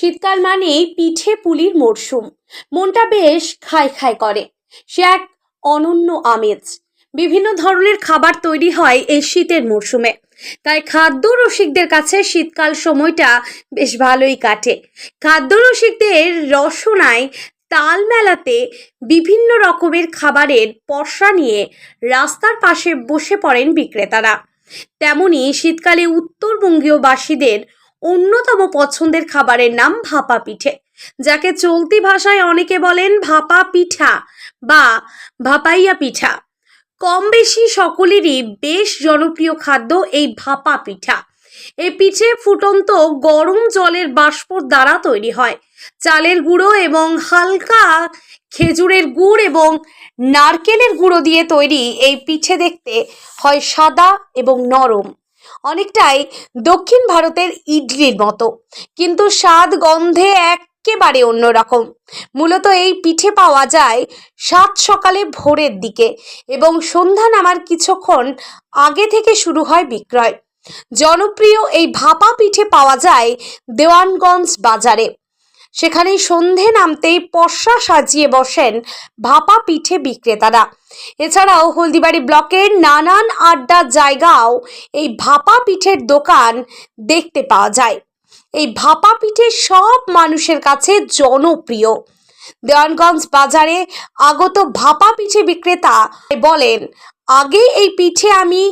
শীতকাল মানেই পিঠে পুলির মরশুম মনটা বেশ খাই খাই করে। সে এক অনন্য আমেজ। বিভিন্ন ধরনের খাবার তৈরি হয় এই শীতের মরশুমে তাই খাদ্য রসিকদের কাছে শীতকাল সময়টা বেশ ভালোই কাটে। খাদ্য রসিকদের রসনায় তাল মেলাতে বিভিন্ন রকমের খাবারের পসরা নিয়ে রাস্তার পাশে বসে পড়েন বিক্রেতারা। তেমনি শীতকালে উত্তরবঙ্গীয় বাসীদের অন্যতম পছন্দের খাবারের নাম ভাপা পিঠে, যাকে চলতি ভাষায় অনেকে বলেন ভাপা পিঠা বা ভাপাইয়া পিঠা। কম বেশি সকলেরই বেশ জনপ্রিয় খাদ্য এই ভাপা পিঠা। এই পিঠে ফুটন্ত গরম জলের বাষ্পর দ্বারা তৈরি হয়। চালের গুঁড়ো এবং হালকা খেজুরের গুড় এবং নারকেলের গুঁড়ো দিয়ে তৈরি এই পিঠে দেখতে হয় সাদা এবং নরম। অনেকটাই দক্ষিণ ভারতের ইডলির মতো। কিন্তু স্বাদ গন্ধে একেবারে অন্যরকম। মূলত এই পিঠে পাওয়া যায় সাত সকালে ভোরের দিকে এবং সন্ধ্যা নামার কিছুক্ষণ আগে থেকে শুরু হয় বিক্রয়। জনপ্রিয় এই ভাপা পিঠে পাওয়া যায় দেওয়ানগঞ্জ বাজারে। সেখানে সন্ধে নামতেই পশা সাজিয়ে বসেন ভাপা পিঠে বিক্রেতারা। এছাড়াও হলদিবাড়ি ব্লকের নানান আড্ডার জায়গাও এই ভাপা পিঠের দোকান দেখতে পাওয়া যায়। এই ভাপা পিঠে সব মানুষের কাছে জনপ্রিয়। দেওয়ানগঞ্জ বাজারে আগত ভাপা পিঠে বিক্রেতা বলেন আগে এই পিঠে আমি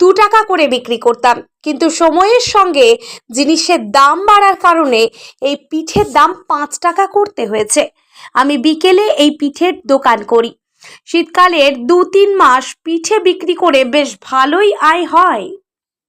দু টাকা করে বিক্রি করতাম। কিন্তু সময়ের সঙ্গে জিনিসের দাম বাড়ার কারণে এই পিঠের দাম পাঁচ টাকা করতে হয়েছে। আমি বিকেলে এই পিঠের দোকান করি। শীতকালের দু তিন মাস পিঠে বিক্রি করে বেশ ভালোই আয় হয়।